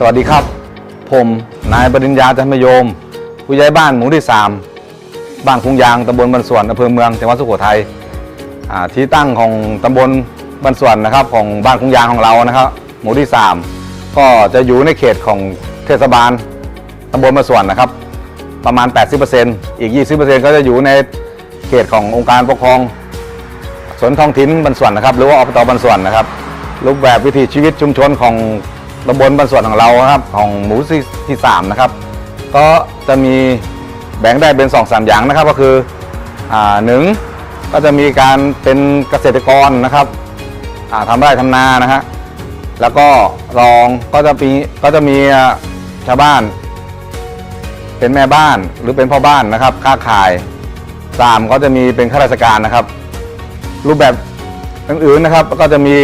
สวัสดีครับ ผมนายปริญญาจันทมโยม ผู้ใหญ่บ้านหมู่ที่ 3 บ้านคุงยางตำบลบันส่วนอำเภอเมืองจังหวัดสุโขทัยที่ตั้งของตำบลบันส่วนนะครับ ของบ้านคุงยางของเรานะครับ หมู่ที่ 3 ก็จะอยู่ในเขตของเทศบาลตำบลบันส่วนนะครับ ประมาณ 80%อีก 20%ก็จะอยู่ในเขตขององค์การปกครองส่วนท้องถิ่นบันส่วนนะครับ หรือว่าอบตบันส่วนนะครับรูปแบบวิถีชีวิตชุมชนของ ตำบลบันส่วนของเราครับ ของหมูที่สามนะครับ ก็จะมีแบ่งได้เป็นสองสามอย่างนะครับ ก็คืออ่าหนึ่งก็จะมีการเป็นเกษตรกรนะครับอ่าทำไร่ทำนานะฮะแล้วก็รองก็จะมีก็จะมีชาวบ้าน เป็นแม่บ้านหรือเป็นพ่อบ้านนะครับ ค้าขายสามก็จะมีเป็นข้าราชการนะครับ รูปแบบอื่นๆนะครับ ก็จะมี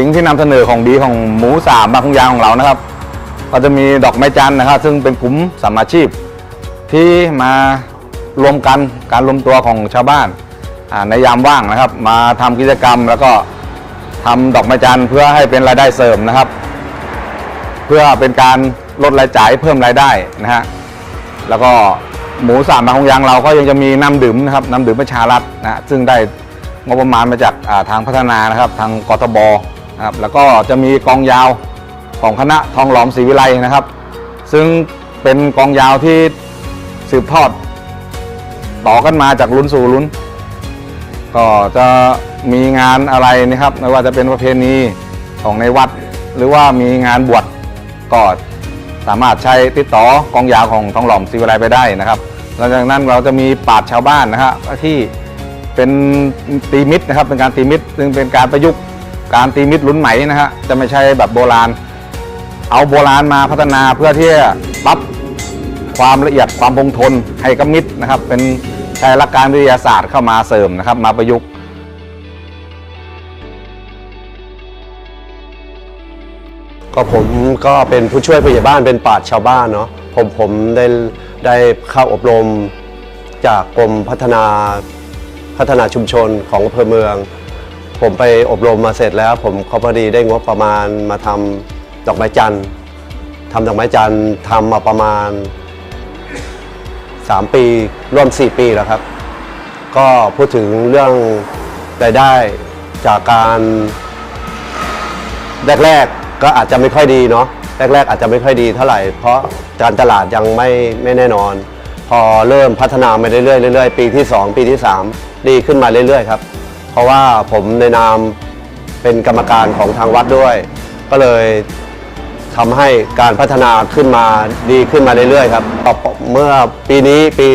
สิ่งที่นำเสนอของดีของหมูสามบางคุงยางของเรานะครับ ก็จะมีดอกไม้จันทร์นะครับ ซึ่งเป็นกลุ่มสามาชีพ ที่มารวมกันการรวมตัวของชาวบ้านในยามว่างนะครับ มาทำกิจกรรมแล้วก็ทำดอกไม้จันทร์เพื่อให้เป็นรายได้เสริมนะครับ เพื่อเป็นการลดรายจ่ายเพิ่มรายได้นะฮะแล้วก็หมูสามบางของยางเราก็ยังจะมีน้ำดื่มนะครับน้ำดื่มประชารัฐนะซึ่งได้งบประมาณมาจากทางพัฒนานะครับ ทางกทบ ครับแล้วก็จะมีกองยาวของคณะทองหลอมศรีวิไลนะครับ ซึ่งเป็นกองยาวที่สืบทอด ต่อกันมาจากรุ่นสู่รุ่น ก็จะมีงานอะไรนะครับไม่ว่าจะเป็นประเพณีของในวัด หรือว่ามีงานบวชก็สามารถใช้ติดต่อกองยาวของทองหล่อมศิวิไลไปได้นะครับหลังจากนั้นเราจะมีปาชญ์ชาวบ้านนะฮะที่เป็นตีมิตรนะครับเป็นการตีมิตรซึ่งเป็นการประยุกต์ การตีมิตรรุ่นใหม่นะฮะจะไม่ใช่แบบโบราณ เอาโบราณมาพัฒนาเพื่อที่จะปรับความละเอียดความคงทนให้กับมิตรนะครับ เป็นใช้หลักการวิทยาศาสตร์เข้ามาเสริมนะครับ มาประยุกต์ก็ผมก็เป็นผู้ช่วยผู้ใหญ่บ้านเป็นปราชญ์ชาวบ้านเนาะผมผมได้ได้เข้าอบรมจากกรมพัฒนาพัฒนาชุมชนของอำเภอเมือง ผมไปอบรมมาเสร็จแล้ว ผมเขาพอดีได้งบประมาณมาทำดอกไม้จันทร์ทำดอกไม้จันทร์ทำมาประมาณ 3 ปีร่วม 4 ปีแล้วครับ ก็พูดถึงเรื่องรายได้จากการแรกๆก็อาจจะไม่ค่อยดีเนาะแรกๆอาจจะไม่ค่อยดีเท่าไหร่ เพราะการตลาดยังไม่ไม่แน่นอน พอเริ่มพัฒนามาเรื่อยๆเรื่อยๆปีที่ 2 ปีที่ 3 ดีขึ้นมาเรื่อยๆครับ ราะว่าผมในนามเป็นกรรมการของทางวัดด้วย ก็เลยทำให้การพัฒนาขึ้นมาดีขึ้นมาเรื่อยๆครับเมื่อปีนี้ปี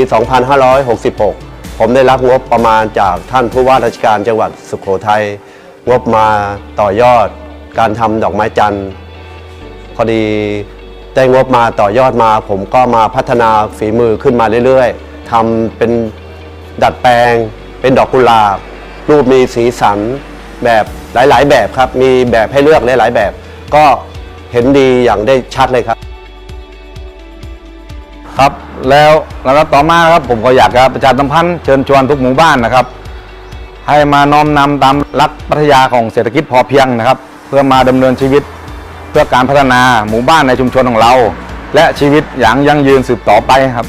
2566 ผมได้รับงบประมาณจากท่านผู้ว่าราชการจังหวัดสุโขทัยงบมาต่อยอด การทำดอกไม้จันทร์พอดีได้งบมาต่อยอดมา ผมก็มาพัฒนาฝีมือขึ้นมาเรื่อยๆทำเป็นดัดแปลงเป็นดอกกุหลาบ รูปมีสีสันแบบหลาย ๆ แบบครับ มีแบบให้เลือกหลาย ๆ แบบ ก็เห็นดีอย่างได้ชัดเลยครับ ครับแล้วลำดับต่อมาครับผมก็อยากจะประชาสัมพันธ์เชิญชวนทุกหมู่บ้านนะครับ ให้มาน้อมนำตามหลักปรัชญาของเศรษฐกิจพอเพียงนะครับ เพื่อมาดำเนินชีวิตเพื่อการพัฒนาหมู่บ้านในชุมชนของเรา และชีวิตอย่างยั่งยืนสืบต่อไปครับ